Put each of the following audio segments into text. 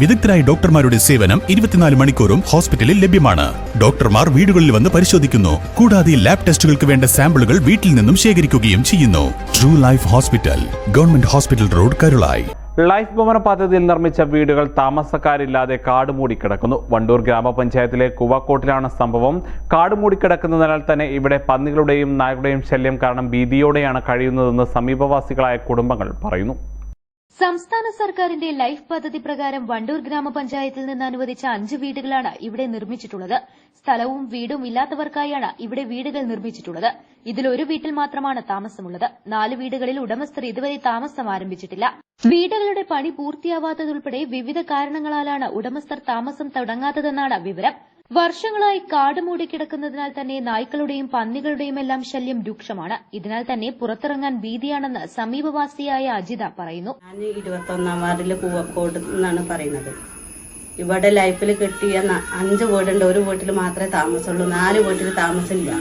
വിദഗ്ധരായ ഡോക്ടർമാരുടെ സേവനം ഇരുപത്തിനാല് മണിക്കൂറും ഹോസ്പിറ്റലിൽ ലഭ്യമാണ്. ഡോക്ടർമാർ വീടുകളിൽ വന്ന് പരിശോധിക്കുന്നു. കൂടാതെ ലാബ് ടെസ്റ്റുകൾക്ക് വേണ്ട സാമ്പിളുകൾ വീട്ടിൽ നിന്നും ശേഖരിക്കുകയും ചെയ്യുന്നു. True life hospital government hospital road Karulai life ഭവന പദ്ധതിയിൽ നിർമ്മിച്ച വീടുകൾ താമസക്കാരില്ലാതെ കാട് മൂടിക്കിടക്കുന്നു വണ്ടൂർ ഗ്രാമപഞ്ചായത്തിലെ കുവാക്കോട്ടിലാണ് സംഭവം. കാട് മൂടിക്കിടക്കുന്നതിനാൽ തന്നെ ഇവിടെ പന്നികളുടെയും നായകളുടെയും ശല്യം കാരണം ഭീതിയോടെയാണ് കഴിയുന്നതെന്ന് സമീപവാസികളായ കുടുംബങ്ങൾ പറയുന്നു. സംസ്ഥാന സർക്കാരിന്റെ ലൈഫ് പദ്ധതി പ്രകാരം വണ്ടൂർ ഗ്രാമപഞ്ചായത്തിൽ നിന്ന് അനുവദിച്ച അഞ്ച് വീടുകളാണ് ഇവിടെ നിർമ്മിച്ചിട്ടുള്ളത്. സ്ഥലവും വീടും ഇല്ലാത്തവർക്കായാണ് ഇവിടെ വീടുകൾ നിർമ്മിച്ചിട്ടുള്ളത്. ഇതിൽ ഒരു വീട്ടിൽ മാത്രമാണ് താമസമുള്ളത്. നാല് വീടുകളിൽ ഉടമസ്ഥർ ഇതുവരെ താമസം ആരംഭിച്ചിട്ടില്ല. വീടുകളുടെ പണി പൂർത്തിയാവാത്തതുൾപ്പെടെ വിവിധ കാരണങ്ങളാലാണ് ഉടമസ്ഥർ താമസം തുടങ്ങാത്തതെന്നാണ് വിവരം. വർഷങ്ങളായി കാട് മൂടിക്കിടക്കുന്നതിനാൽ തന്നെ നായ്ക്കളുടെയും പന്നികളുടെയും എല്ലാം ശല്യം രൂക്ഷമാണ്. ഇതിനാൽ തന്നെ പുറത്തിറങ്ങാൻ ഭീതിയാണെന്ന് സമീപവാസിയായ അജിത പറയുന്നു. ഇരുപത്തൊന്നാം വാർഡിൽ പൂവക്കോട് എന്നാണ് പറയുന്നത്. ഇവിടെ ലൈഫിൽ കിട്ടിയ അഞ്ച് വീടുണ്ട്. ഒരു വീട്ടിൽ മാത്രമേ താമസമുള്ളൂ. നാല് വീട്ടിൽ താമസമില്ല.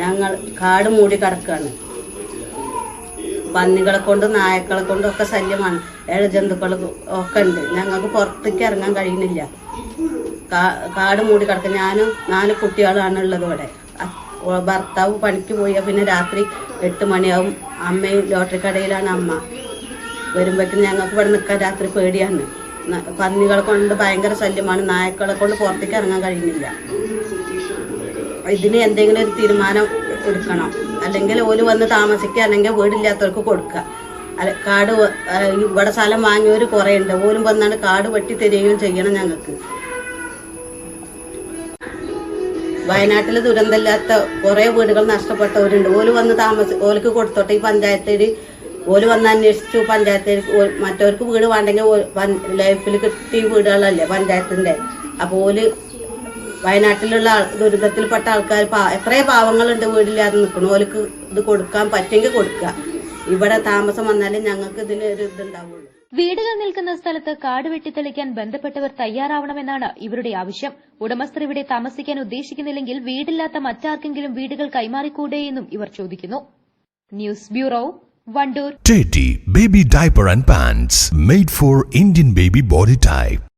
ഞങ്ങൾ കാട് മൂടി കിടക്കുകയാണ് പന്നികളെ കൊണ്ടും നായക്കളെ കൊണ്ടും ഒക്കെ ശല്യമാണ്. ഏഴജന്തുക്കൾ ഒക്കെ ഉണ്ട്. ഞങ്ങൾക്ക് പുറത്തേക്ക് ഇറങ്ങാൻ കഴിയുന്നില്ല. കാട് മൂടി കിടക്കുക ഞാനും നാല് കുട്ടികളാണ് ഉള്ളത് ഇവിടെ. ഭർത്താവ് പണിക്ക് പോയാൽ പിന്നെ രാത്രി എട്ട് മണിയാവും. അമ്മയും ലോട്ടറി കടയിലാണ് അമ്മ. വരുമ്പോഴേക്കും ഞങ്ങൾക്ക് ഇവിടെ നിൽക്കാൻ രാത്രി പേടിയാണ്. പന്നികളെ കൊണ്ട് ഭയങ്കര ശല്യമാണ്. നായക്കളെ കൊണ്ട് പുറത്തേക്ക് ഇറങ്ങാൻ കഴിയുന്നില്ല. ഇതിന് എന്തെങ്കിലും ഒരു തീരുമാനം എടുക്കണം. അല്ലെങ്കിൽ ഓൽ വന്ന് താമസിക്കുക. അല്ലെങ്കിൽ വീടില്ലാത്തവർക്ക് കൊടുക്കുക. കാട് ഇവിടെ സ്ഥലം വാങ്ങിയവർ കുറേ ഉണ്ട് ഓലും വന്നാണ് കാട് വെട്ടി തരികയും ചെയ്യണം ഞങ്ങൾക്ക്. വയനാട്ടിൽ ദുരന്തമില്ലാത്ത കുറേ വീടുകൾ നഷ്ടപ്പെട്ടവരുണ്ട്. ഓൽ വന്ന് താമസ ഓലക്ക് കൊടുത്തോട്ടെ ഈ പഞ്ചായത്തിൽ ഓൽ വന്ന് അന്വേഷിച്ചു. പഞ്ചായത്തിൽ മറ്റവർക്ക് വീട് വേണ്ടെങ്കിൽ ലൈഫിൽ കിട്ടിയ വീടുകളല്ലേ പഞ്ചായത്തിന്റെ. അപ്പോൾ ഓൽ വയനാട്ടിലുള്ള ദുരിതത്തിൽപ്പെട്ട ആൾക്കാർ പാ- എത്രയോ പാവങ്ങളുണ്ട് വീടില്ലാതെ നിൽക്കണം ഓലക്ക് ഇത് കൊടുക്കാൻ പറ്റുമെങ്കിൽ കൊടുക്കുക ഇവിടെ താമസം വന്നാലേ ഞങ്ങൾക്ക് ഇതിൽ ഒരു ഇതുണ്ടാവുള്ളൂ. വീടുകൾ നിൽക്കുന്ന സ്ഥലത്ത് കാട് വെട്ടിത്തെളിക്കാൻ ബന്ധപ്പെട്ടവർ തയ്യാറാവണമെന്നാണ് ഇവരുടെ ആവശ്യം. ഉടമസ്ഥർ ഇവിടെ താമസിക്കാൻ ഉദ്ദേശിക്കുന്നില്ലെങ്കിൽ വീടില്ലാത്ത മറ്റാർക്കെങ്കിലും വീടുകൾ കൈമാറിക്കൂടെയെന്നും ഇവർ ചോദിക്കുന്നു. News bureau Wandoor. Baby diaper and pants made for Indian baby body type type.